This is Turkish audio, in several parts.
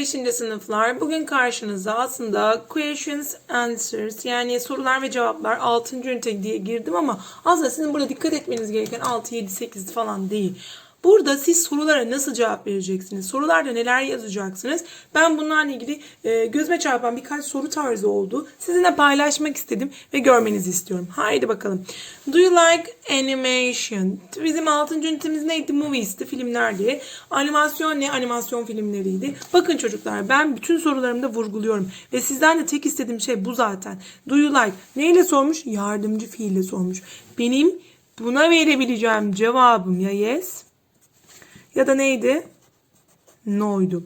5. sınıflar. Bugün karşınıza aslında questions answers yani sorular ve cevaplar 6. ünite diye girdim ama aslında sizin burada dikkat etmeniz gereken 6, 7, 8 falan değil. Burada siz sorulara nasıl cevap vereceksiniz? Sorularda neler yazacaksınız? Ben bunlarla ilgili e, gözüme çarpan birkaç soru tarzı oldu. Sizinle paylaşmak istedim ve görmenizi istiyorum. Haydi bakalım. Do you like animation? Bizim 6. ünitemiz neydi? Movies'ti, filmlerdi. Animasyon ne? Animasyon filmleriydi. Bakın çocuklar ben bütün sorularımda vurguluyorum. Ve sizden de tek istediğim şey bu zaten. Do you like? Neyle sormuş? Yardımcı fiille sormuş. Benim buna verebileceğim cevabım ya yes ya da neydi? No'ydu.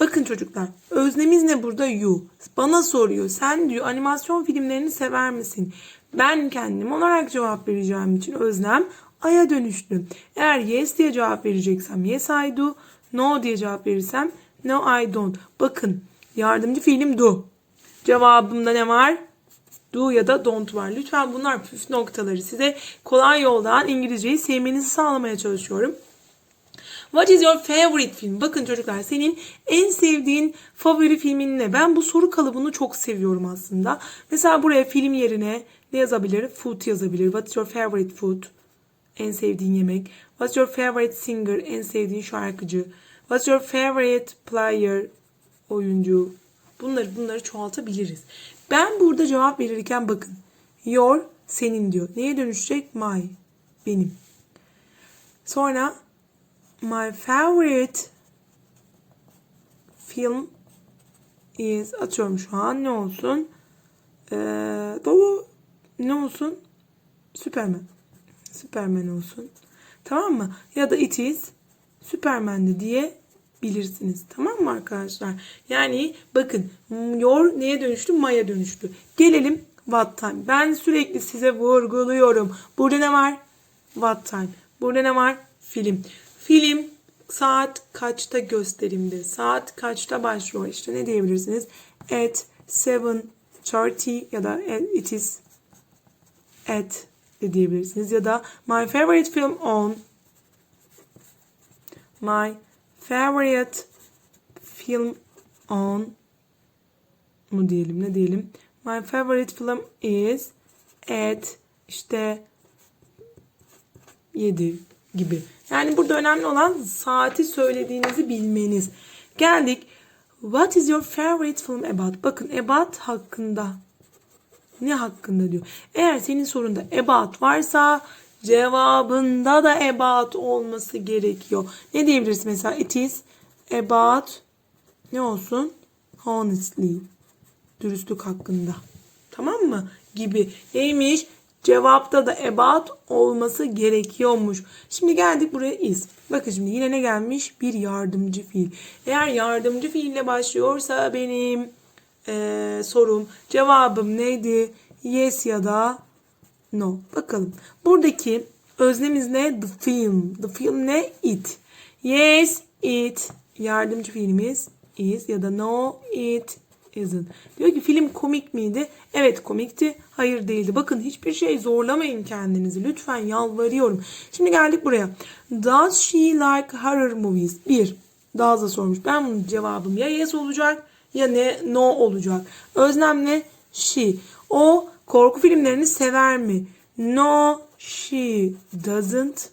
Bakın çocuklar öznemiz ne burada? You. Bana soruyor. Sen diyor animasyon filmlerini sever misin? Ben kendim olarak cevap vereceğim için öznem Ay'a dönüştü. Eğer yes diye cevap vereceksem yes I do. No diye cevap verirsem no I don't. Bakın yardımcı fiilim do. Cevabımda ne var? Do ya da don't var. Lütfen bunlar püf noktaları. Size kolay yoldan İngilizceyi sevmenizi sağlamaya çalışıyorum. What is your favorite film? Bakın çocuklar senin en sevdiğin favori filmin ne? Ben bu soru kalıbını çok seviyorum aslında. Mesela buraya film yerine ne yazabilir? Food yazabilir. What's your favorite food? En sevdiğin yemek. What's your favorite singer? En sevdiğin şarkıcı. What's your favorite player? Oyuncu. Bunları bunları çoğaltabiliriz. Ben burada cevap verirken bakın. Your senin diyor. Neye dönüşecek? My. Benim. Sonra My favorite film is atıyorum şu an ne olsun? Ee, dolu ne olsun? Superman. Superman olsun. Tamam mı? Ya da it is Superman'di diye bilirsiniz. Tamam mı arkadaşlar? Yani bakın your neye dönüştü? Maya dönüştü. Gelelim what time. Ben sürekli size vurguluyorum. Burada ne var? What time. Burada ne var? Film. Film saat kaçta gösterimde? Saat kaçta başlıyor? İşte ne diyebilirsiniz? At 7.30 ya da it is at de diyebilirsiniz. Ya da my favorite film on my favorite film on mu diyelim ne diyelim? My favorite film is at işte 7 gibi. Yani burada önemli olan saati söylediğinizi bilmeniz. Geldik. What is your favorite film about? Bakın about hakkında. Ne hakkında diyor. Eğer senin sorunda about varsa cevabında da about olması gerekiyor. Ne diyebiliriz mesela? It is about ne olsun? Honestly. Dürüstlük hakkında. Tamam mı? Gibi. Neymiş? Cevapta da about olması gerekiyormuş. Şimdi geldik buraya is. Bakın şimdi yine ne gelmiş? Bir yardımcı fiil. Eğer yardımcı fiille başlıyorsa benim e, sorum, cevabım neydi? Yes ya da no. Bakalım. Buradaki öznemiz ne? The film. The film ne? It. Yes, it. Yardımcı fiilimiz is ya da no, it isn't. Diyor ki film komik miydi? Evet komikti. Hayır değildi. Bakın hiçbir şey zorlamayın kendinizi. Lütfen yalvarıyorum. Şimdi geldik buraya. Does she like horror movies? Bir. Daha da sormuş. Ben bunun cevabım ya yes olacak ya ne no olacak. Öznem ne? She. O korku filmlerini sever mi? No, she doesn't.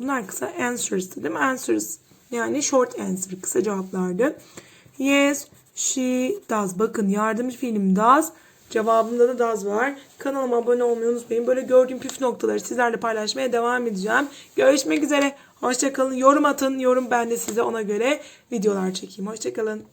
Bunlar kısa answers değil mi? Answers. Yani short answer. Kısa cevaplardı. Yes, she does. Bakın yardımcı fiilim does. Cevabımda da does var. Kanalıma abone olmayı unutmayın. Böyle gördüğüm püf noktaları sizlerle paylaşmaya devam edeceğim. Görüşmek üzere. Hoşçakalın. Yorum atın. Yorum ben de size ona göre videolar çekeyim. Hoşçakalın.